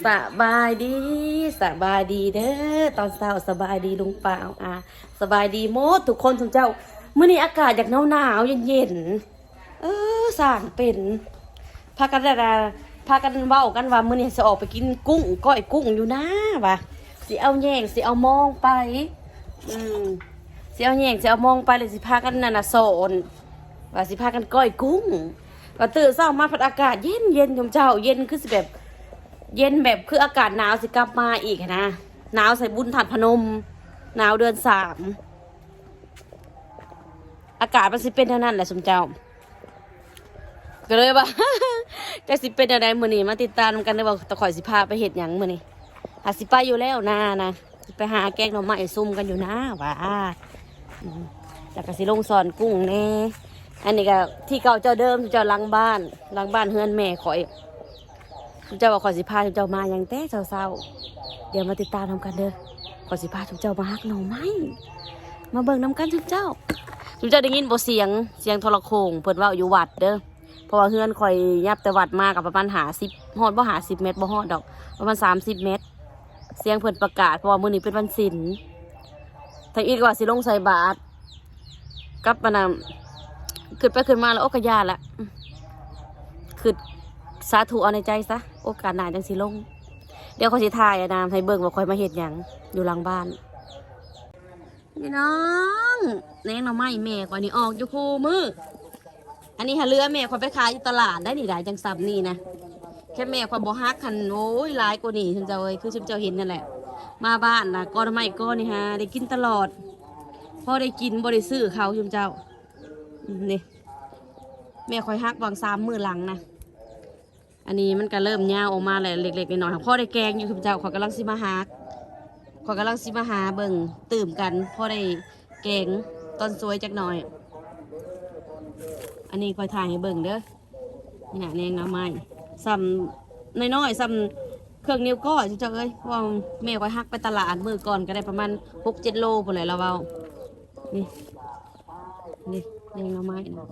สบายดีสบายดีเด้อตอนเช้าสบายดีลุงป่าเอาอาสบายดีโมดทุกคนทุกเจ้าเมื้อนี้อากาศอยากหนาวหนาวๆเย็นเออสร้างเป็นพากันดาพากันเว้ากันว่าเมื้อนี้จะออกไปกินกุ้งก้อยกุ้งอยู่นะว่ะสิเอาแยงสิเอามองไป อืมสิเอาแยงสิเอามองไปเลยสิพากันนั่นน่ะโซนว่าสิพากันก้อยกุ้งก็ตื่นเช้ามาพัดอากาศเย็นเย็นทุกเจ้าเย็นคือสิแบบ เย็นแบบคืออากาศหนาวสิกลับมาอีกนะหนาวใส่บุญถัดพนมหนาวเดือนสามอากาศมันสิเป็นเท่านั้นแหละสมเจ้า ก็เลยว่าจะสิเป็นอะไรมือนี้มาติดตามกันได้บอกตะข่อยสิพาไปเห็ดหยังมือนี้หาสิไปอยู่แล้วนานะไปหาแกงหน่อไม้ซุ่มกันอยู่นะว่าแล้วก็สิลงสอนกุ้งแน่อันนี้ก็ที่เก่าเจ้าเดิมเจ้าลังบ้านลังบ้านเฮือนแม่ข่อย ทุกเจ้าบอกขอสิพาทุกเจ้ามาอย่างแต่เศร้าๆเดี๋ยวมาติดตามทำกันเด้อขอสิพาทุกเจ้ามาฮักหน่อไม้มาเบิ่งน้ำกันทุกเจ้าทุกเจ้าได้ยินบ่เสียงเสียงโทรโขงเพิ่นว่าอยู่วัดเด้อเพราะว่าเฮือนคอยยับแต่วัดมากับประมาณหาสิบฮอดบ่หาสิบเมตรบ่ฮอดดอก ประมาณสามสิบเมตร เสียงเพิ่นประกาศเพราะว่ามื้อนี้เป็นวันศีลทางอีกว่าสิลงใส่บาตรกับมานำขึ้นไปขึ้นมาแล้วโอ้กะยาละขึ้น สาธุเอาในใจซะ โอกาสหนาจังสิลง เดี๋ยวขาสิถ่ายอะนามให้เบิ่งว่าคอยมาเฮ็ดหยังอยู่หลังบ้าน พี่น้องแนงหน่อไม้แม่กว่านี้ออกอยู่คู่มือ อันนี้หาเรือแม่คอยไปขายอยู่ตลาดได้นี่ได้จังสับนี่นะแค่แม่คอยบ่ฮักคันโอ้ยหลายกว่านี่ฉันเจ้าเอ้ยคือฉันเจ้าเห็นนั่นแหละ มาบ้านนะก้อนหน่อไม้ก้อนนี่ฮะได้กินตลอดพอได้กินบ่ได้ซื้อเขาฉันเจ้าอืมนี่แม่คอยฮักวางสามมือหลังนะ อันนี้มันก็เริ่มยาวออกมาเลยเล็กๆน้อยๆพ่อได้แกงอยู่คุณเจ้าขอยกำลังสิมาหาขอยกำลังสิมาหาเบิ่งตื่มกันพ่อได้แกงต้นสวยจักหน่อย อันนี้คอยถ่ายให้เบิ่งเด้อนี่นะแนงน้ำไม้ซ้ำน้อยๆซ้ำเครื่องนิ้วก้อยเจ้าเอ้ยว่าแม่คอยฮักไปตลาดมือก่อนก็ได้ประมาณหกเจ็ดโลพอเลยเราเอานี่นี่แนงน้ำไม้นะ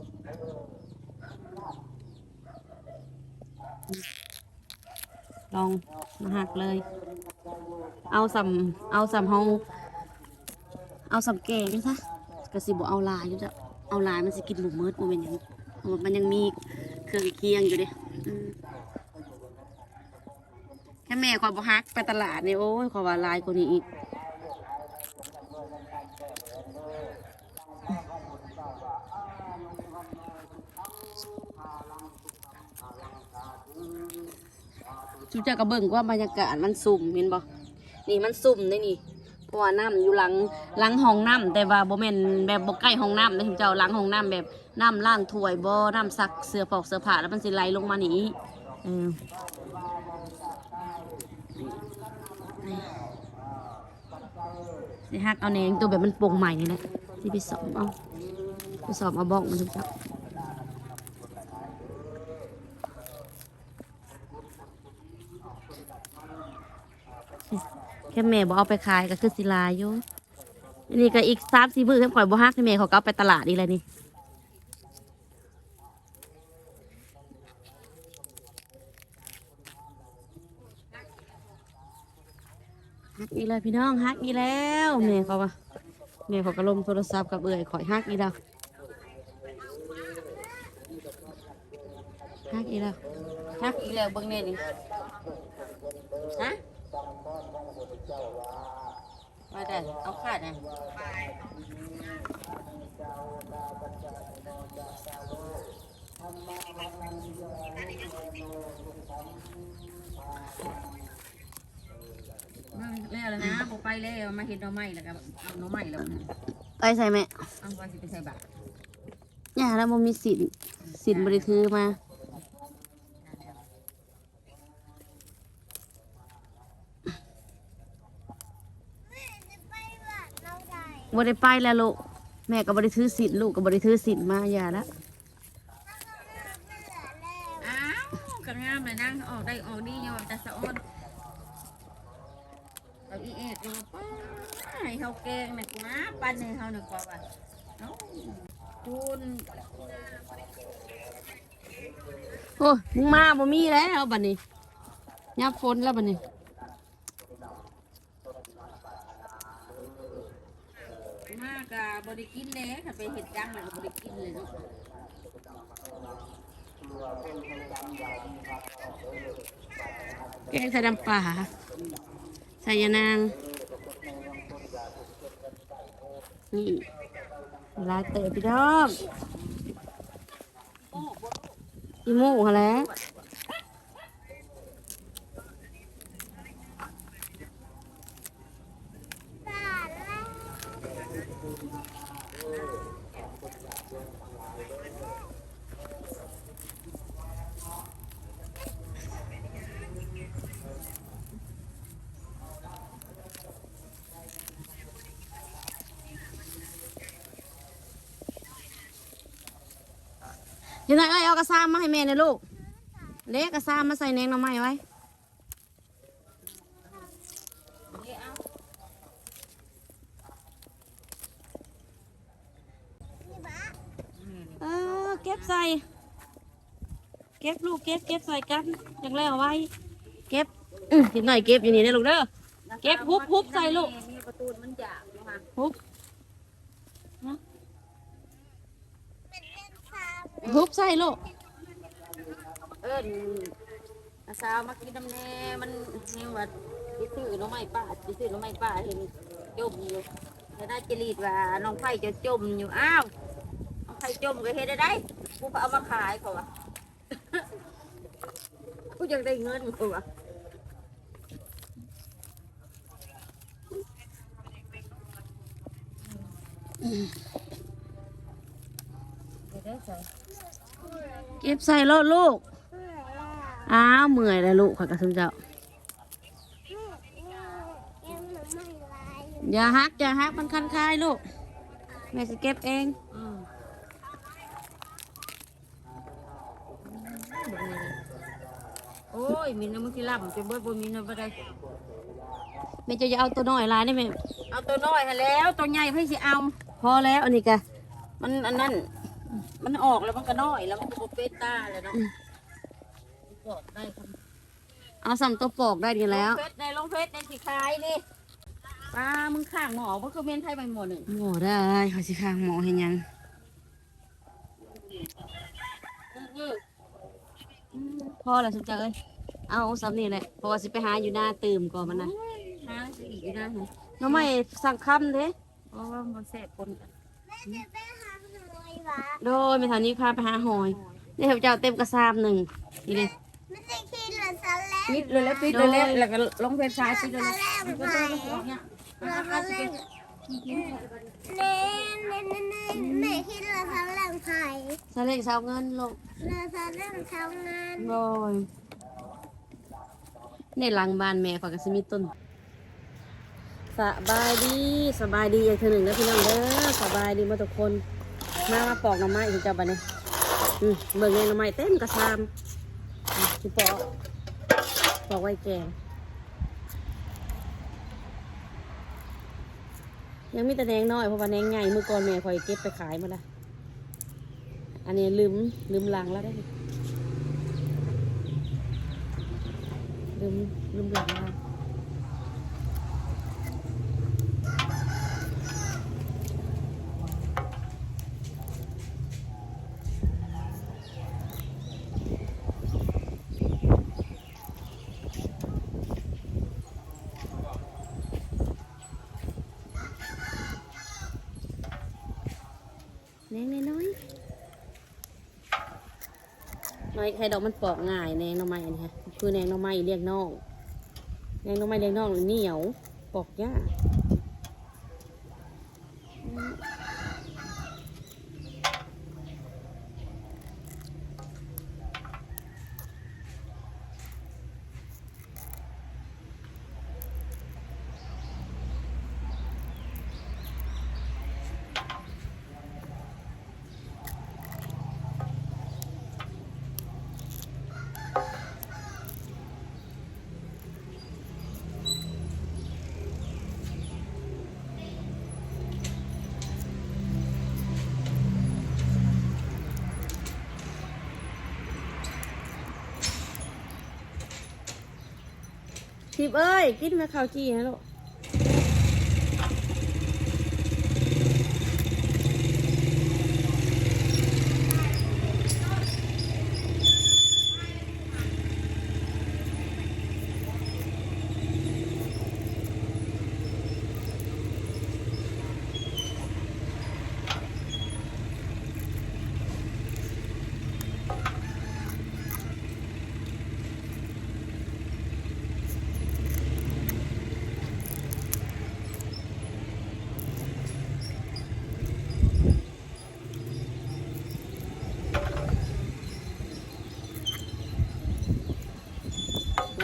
ลองมาหักเลย เอาสำเอาสำเฮาเอาสำแกงซะกระสิบเอาลายอยู่จ้ะเอาลายมันสิกินหมูมืดมันเป็นยังเพราะว่ามันยังมีเครื่องเคียงอยู่เดิแค่แม่ความบ่ฮักไปตลาดเนี่ยโอ้ยขอว่าลายกว่านี้อีก จุเจ้าก็เบิ่งว่าบรรยากาศมันสุ่มเห็นบ่นี่มันสุ่มได้นี่เพราะว่าน้ำอยู่หลังหลังห้องน้ำแต่ว่าบ่แม่นแบบบ่ใกล้ห้องน้ำนะเจ้าหลังห้องน้ำแบบน้ำล้างถ้วยบ่น้ำซักเสื้อผอกเสื้อผ้าแล้วมันสิไหลลงมานี่เออสิฮักเอาแนงตัวแบบมันโปร่งใหม่นี่แหละที่ไปสอบเอาไปสอบเอาบอกมันทุกเจ้า ค่แม่บอกเอาไปขายก็คือสิลาอยู่อันนี่ก็อีกสามสี่มือแค่ข่อยบ่ฮักให้แม่เขาก็เอาไปตลาดอีกเลยนี่ฮักอีแล้วพี่น้องฮักอีแล้วแม่เขาว่าแม่เขาก็ลงโทรศัพท์กับเอื่อยข่อยฮักอีแล้วฮักอีแล้วฮักอีแล้วเบิ่งแน่นี่ฮะ มาได้เอาขาดนะแล้วแล้วนะบอกไปแล้วมาเห็นหน่อไม้แล้วก็เอาหน่อไม้แล้วนะไปใส่แม่เอาไปสิไปใส่บาตรอย่าแล้วมันมีสินสินบริถือมา บ่ได้ไปแล้วลูกแม่ก็บ่ได้ถือสินลูกก็บ่ได้ถือสินมาอย่าละอ้าวกันงามเลยนั่งออกได้ออกดีอยู่แต่สะอ้อนเอาอีเอ็ดลงป้าให้เขาแกงหนักนะปั้นให้เขาหนักกว่าว่าเอ้าคุณโอ้ยมึงมาบ่มีแล้วบัดนี้ยับฝนแล้วบัดนี้มากอะ บริกินเลยถ้าไปเห็ดจังเลยก็บริกินเลยเนาะแกงใส่ดำป่าใส่ยานางนี่ลายเตะพี่น้องอีหมูหะแหล้ว ยังไงเอ้ยเอากระซามาให้แม่หนะลูก เล็กกระซามาใส่แหนงหน่อไม้ไว้เออเก็บใส่ เก็บลูกเก็บเก็บใส่กันอย่างแล้วไว้ เก็บอืมนิดหน่อยเก็บอยู่นี่นะลูกเด้อ เก็บฮุบฮุบใส่ลูกฮุบ ฮุบใส่ลูกเอิ้นอาสาวมากินน้ำแน่มันแห้งว่าไปซื้อหน้องไม้ป้าไปซื้อหน้องไม้ป้าเห็นจมอยู่แต่ได้จรีดว่าน้องไผ่จะจมอยู่อ้าวน้องไผ่จมก็เฮ็ดได้ได้กูก็เอามาขายเขาวะกูยังได้เงินเขาวะเก็บใส่รถลูก อ้าวเมื่อยแล้วลูกขอยกระสุนเจ้า อย่าฮักอย่าฮักมันคันคายลูก แม่จะเก็บเองอืมโอ้ยมีน้ำมันที่ล่ำจะเบิดบ่มีน้ำบ่ได้แม่จะอย่าเอาตัวน้อยลายได้ไหมเอาตัวน้อยให้แล้วตัวใหญ่ให้สิเอา พอแล้วอันนี้กะมันอันนั้น มันออกแล้วมันก็น้อยแล้วมันก็บ่เป็นตาเลยเนาะบอกได้ครับเอาสำตัวปอกได้ดีแล้วลงเฟซในลงเฟซในสิขายนี่ปลามึงข้างหมอมันคือเมนไทยไปหมดหนึ่งหมอได้ขอสิข้างหมอเห็นยังพอแล้วสุดจ้าเอ้ยเอาสำนี่แหละเพราะว่าสิไปหาอยู่หน้าตื่มก่อนมันนะหาสิอีกนะน้องไม่สั่งคำเด้เพราะว่ามันแสบคนกัน โดยไม่ทันนี้พาไปหาหอยนี่เจ้าเต็มกระซามหนึ่งนี่เลยปิดเลยแล้วปิดเลยแล้วแล้วก็ลงเฟซชายปิดเลยแล้วมันก็ต้องออกเนี่ยเล่นเล่นเล่นเล่นแม่คิดเราทำแรงไผ่สาเล็กสาวเงินลูกเราทำแรงทำงานโดยในหลังบ้านแม่ขอยก็สิมีต้นสบายดีสบายดีอย่างเธอหนึ่งนะพี่น้องเด้อสบายดีหมาทุกคน มามาปอกหน่อไม้อีกเจ้าบัดนี้อืมเบิ่งแงหน่อไม้เต็มกระซามอืมสิปอกปอกไว้แกงยังมีแต่แดงน้อยเพราะว่าแดงใหญ่เมื่อก่อนแม่คอยเก็บไปขายมาละอันนี้ลืมลืมลังแล้วได้ลืมลืมหลังแล้วแดงน้อย ให้ใครดอกมันปอกง่ายแนงหน่อไม้อันนี้ฮะคือแนงหน่อไม้เรียกน้องแนงหน่อไม้เรียกน้องเหนียวปอกยาก ทิพย์เอ้ย กินม่ข้าวจี้นะลูก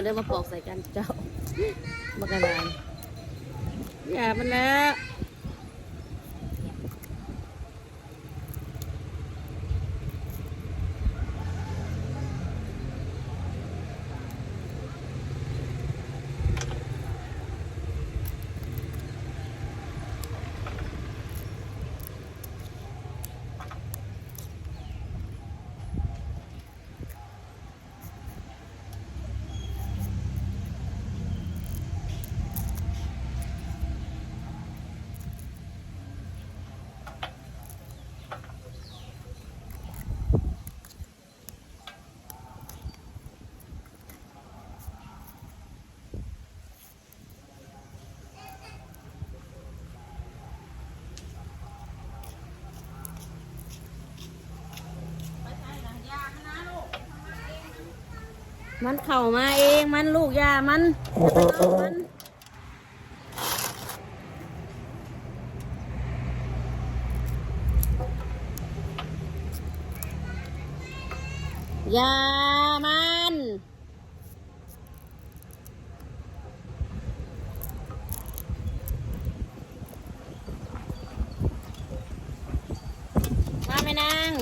เดินมาปอกใส่กันเจ้าบักอะไรอย่ามันแล้ว มันเข่ามาเองมันลูกยามันมันยามันมาไหมนาง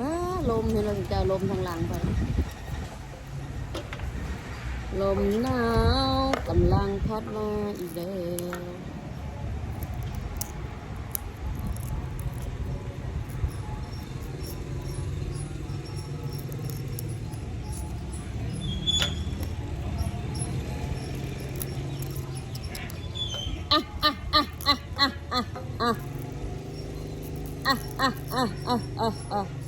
อ้า ลมเห็นเราถึงจะเอาลมทางหลังไป ลมหนาวกำลังพัดมาอีกแล้วอะอะอะอะอะอะ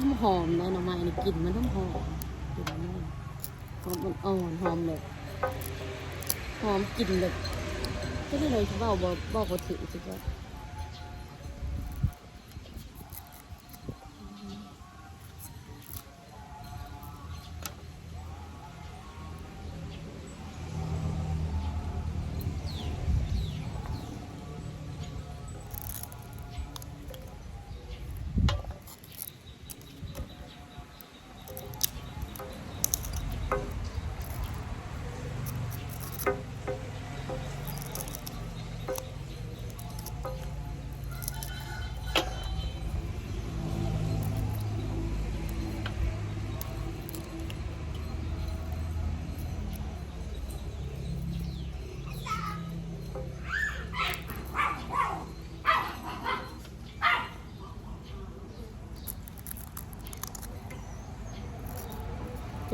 มันหอมนะหน่อไม้นี่กลิ่นมันต้องหอมกลิ่นมันหอมมันอ่อนหอมเลยหอมกลิ่นแบบก็ได้เลยเขาบอกบอกว่าถือสิว่า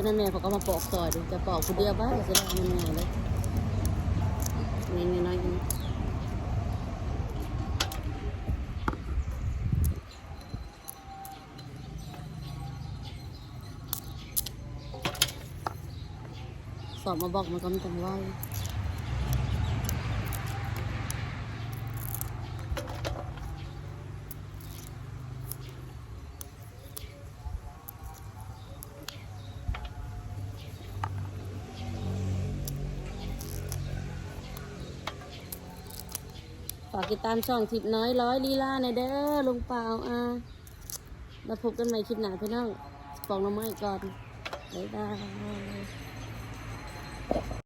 ฉะนั้นแม่เขาก็มาปอกซอยดูจะปอกคนเดียวบ้างจะได้มันไงเลยนี่น้อยๆนี่สอบมาบอกมันก็ไม่ต้องไหวากติดตามช่องทิปน้อยร้อยลีลาในเด้อลุงเปล่าอะแล้วพบกันใหม่คลิปหน้าพี่น้องปองน้ำไม้ก่อนบ๊ายบาย